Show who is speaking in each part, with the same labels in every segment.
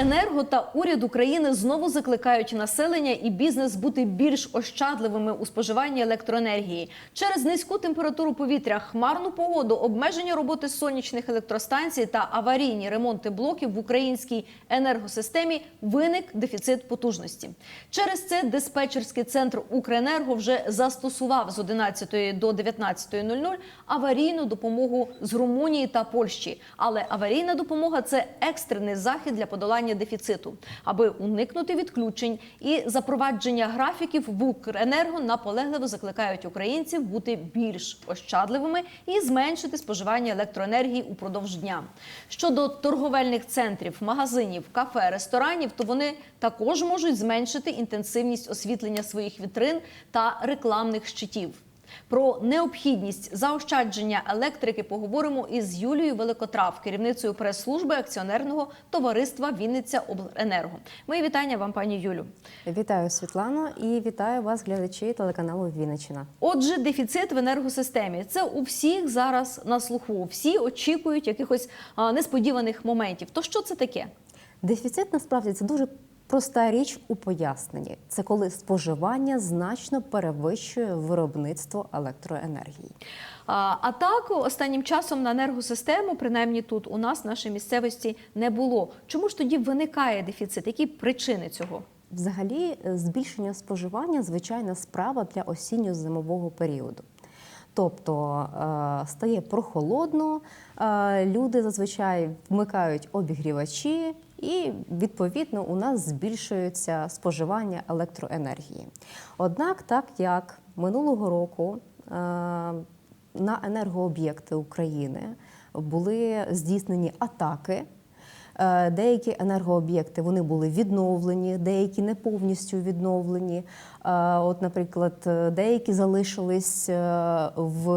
Speaker 1: Укренерго та уряд України знову закликають населення і бізнес бути більш ощадливими у споживанні електроенергії через низьку температуру повітря, хмарну погоду, обмеження роботи сонячних електростанцій та аварійні ремонти блоків в українській енергосистемі виник дефіцит потужності. Через це диспетчерський центр Укренерго вже застосував з 11 до 19.00 аварійну допомогу з Румунії та Польщі. Але аварійна допомога це екстрений захід для подолання дефіциту, аби уникнути відключень і запровадження графіків в Укренерго наполегливо закликають українців бути більш ощадливими і зменшити споживання електроенергії упродовж дня. Щодо торговельних центрів, магазинів, кафе, ресторанів, то вони також можуть зменшити інтенсивність освітлення своїх вітрин та рекламних щитів. Про необхідність заощадження електрики поговоримо із Юлією Великотрав, керівницею прес-служби акціонерного товариства Вінниця Обленерго. Мої вітання вам, пані Юлю.
Speaker 2: Вітаю Світлано і вітаю вас, глядачі телеканалу Вінниччина.
Speaker 1: Отже, дефіцит в енергосистемі це у всіх зараз на слуху. Всі очікують якихось несподіваних моментів. То що це таке?
Speaker 2: Дефіцит насправді це дуже проста річ у поясненні. Це коли споживання значно перевищує виробництво електроенергії.
Speaker 1: А, а так останнім часом на енергосистему, принаймні тут у нас в нашій місцевості, не було. Чому ж тоді виникає дефіцит? Які причини цього?
Speaker 2: Взагалі, збільшення споживання звичайна справа для осінньо-зимового періоду. Тобто е, стає прохолодно, е, люди зазвичай вмикають обігрівачі, і відповідно у нас збільшується споживання електроенергії. Однак, так як минулого року е, на енергооб'єкти України були здійснені атаки. Е, Деякі енергооб'єкти вони були відновлені, деякі не повністю відновлені. Е, От, наприклад, деякі залишились в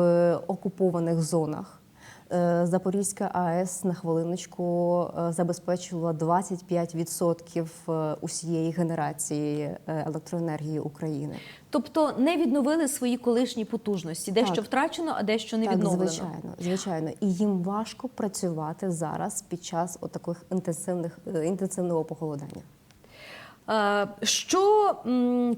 Speaker 2: окупованих зонах. Е, Запорізька АЕС на хвилиночку е, забезпечувала 25% е, усієї генерації електроенергії України.
Speaker 1: Тобто не відновили свої колишні потужності, дещо
Speaker 2: Так.
Speaker 1: втрачено, а дещо не
Speaker 2: Так,
Speaker 1: відновлено.
Speaker 2: звичайно, звичайно, і їм важко працювати зараз під час отаких інтенсивних інтенсивного похолодання.
Speaker 1: Е, Що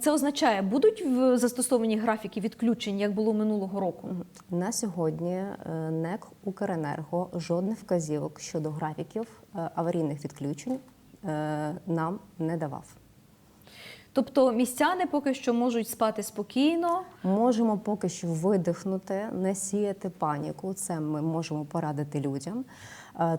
Speaker 1: це означає? Будуть застосовані графіки відключень, як було минулого року?
Speaker 2: На сьогодні е, НЕК Укренерго жодних вказівок щодо графіків е, аварійних відключень нам не давав.
Speaker 1: Тобто містяни поки що можуть спати спокійно.
Speaker 2: Можемо поки що видихнути, не сіяти паніку. Це ми можемо порадити людям,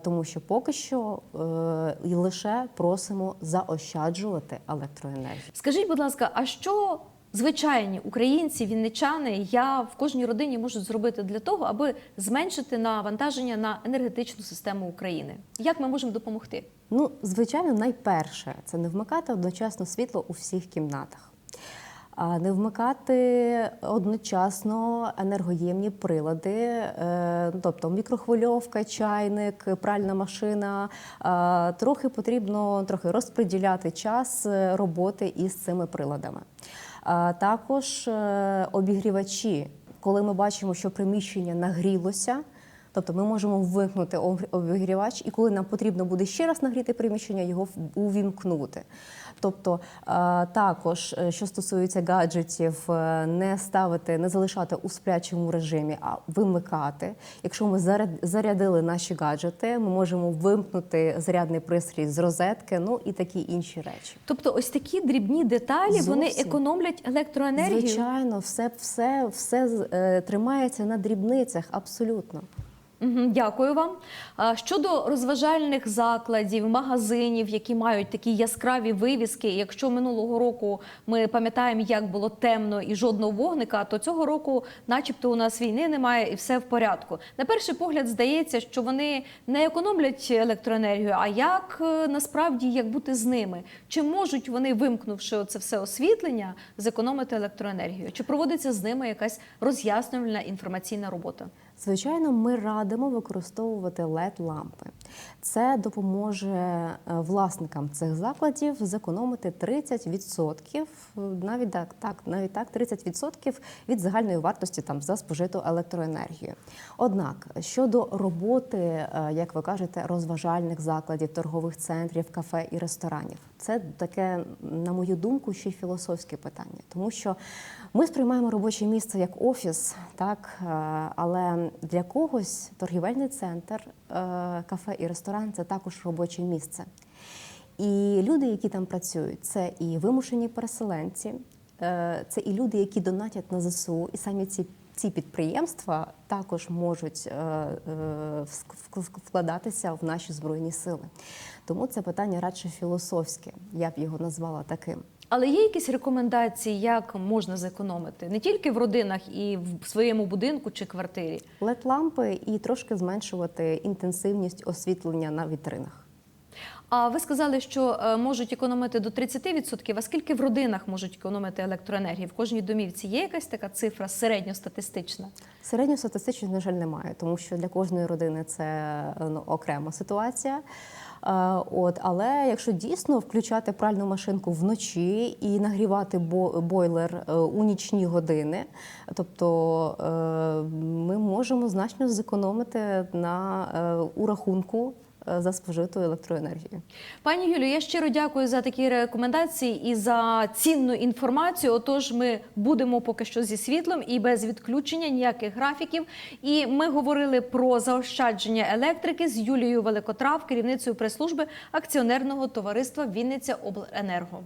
Speaker 2: тому що поки що е, і лише просимо заощаджувати електроенергію.
Speaker 1: Скажіть, будь ласка, а що звичайні українці, вінничани, я в кожній родині можуть зробити для того, аби зменшити навантаження на енергетичну систему України? Як ми можемо допомогти?
Speaker 2: Ну, звичайно, найперше це не вмикати одночасно світло у всіх кімнатах. Не вмикати одночасно енергоємні прилади, е, тобто мікрохвильовка, чайник, пральна машина. Трохи потрібно трохи розподіляти час е, роботи із цими приладами. Також е, обігрівачі, коли ми бачимо, що приміщення нагрілося. Тобто ми можемо вимкнути об- обігрівач, і коли нам потрібно буде ще раз нагріти приміщення, його увімкнути. Тобто е, також, е, що стосується гаджетів, е, не ставити, не залишати у сплячому режимі, а вимикати. Якщо ми заряд- зарядили наші гаджети, ми можемо вимкнути зарядний пристрій з розетки, ну і такі інші речі.
Speaker 1: Тобто, ось такі дрібні деталі вони економлять електроенергію.
Speaker 2: Звичайно, все, все, все тримається на дрібницях, абсолютно.
Speaker 1: Дякую вам. Щодо розважальних закладів, магазинів, які мають такі яскраві вивіски. Якщо минулого року ми пам'ятаємо, як було темно і жодного вогника, то цього року, начебто, у нас війни немає і все в порядку. На перший погляд здається, що вони не економлять електроенергію. А як е, насправді як бути з ними? Чи можуть вони, вимкнувши це все освітлення, зекономити електроенергію? Чи проводиться з ними якась роз'яснювальна інформаційна робота?
Speaker 2: Звичайно, ми радимо використовувати led лампи Це допоможе е, власникам цих закладів зекономити 30%, е, навіть так, так, навіть так, 30% від загальної вартості там за спожиту електроенергію. Однак щодо роботи, е, як ви кажете, розважальних закладів, торгових центрів, кафе і ресторанів, це таке, на мою думку, ще й філософське питання, тому що ми сприймаємо робоче місце як офіс, так е, але для когось торгівельний центр, кафе і ресторан це також робоче місце. І люди, які там працюють, це і вимушені переселенці, е, це і люди, які донатять на ЗСУ, і самі ці. Ці підприємства також можуть е, е, вк- вк- вкладатися в наші збройні сили. Тому це питання радше філософське, я б його назвала таким.
Speaker 1: Але є якісь рекомендації, як можна зекономити не тільки в родинах і в своєму будинку чи квартирі.
Speaker 2: led лампи і трошки зменшувати інтенсивність освітлення на вітринах.
Speaker 1: А ви сказали, що е, можуть економити до 30%, а скільки в родинах можуть економити електроенергії? В кожній домівці є якась така цифра середньостатистична?
Speaker 2: Середньостатистично, на жаль, немає, тому що для кожної родини це е, ну, окрема ситуація. Е, От, але якщо дійсно включати пральну машинку вночі і нагрівати бо- бойлер у нічні години, тобто ми можемо значно зекономити на у рахунку за спожиту електроенергію.
Speaker 1: Пані Юлію, я щиро дякую за такі рекомендації і за цінну інформацію. Отож, ми будемо поки що зі світлом і без відключення ніяких графіків. І ми говорили про заощадження електрики з Юлією Великотрав, керівницею прес-служби акціонерного товариства Вінниця Обленерго.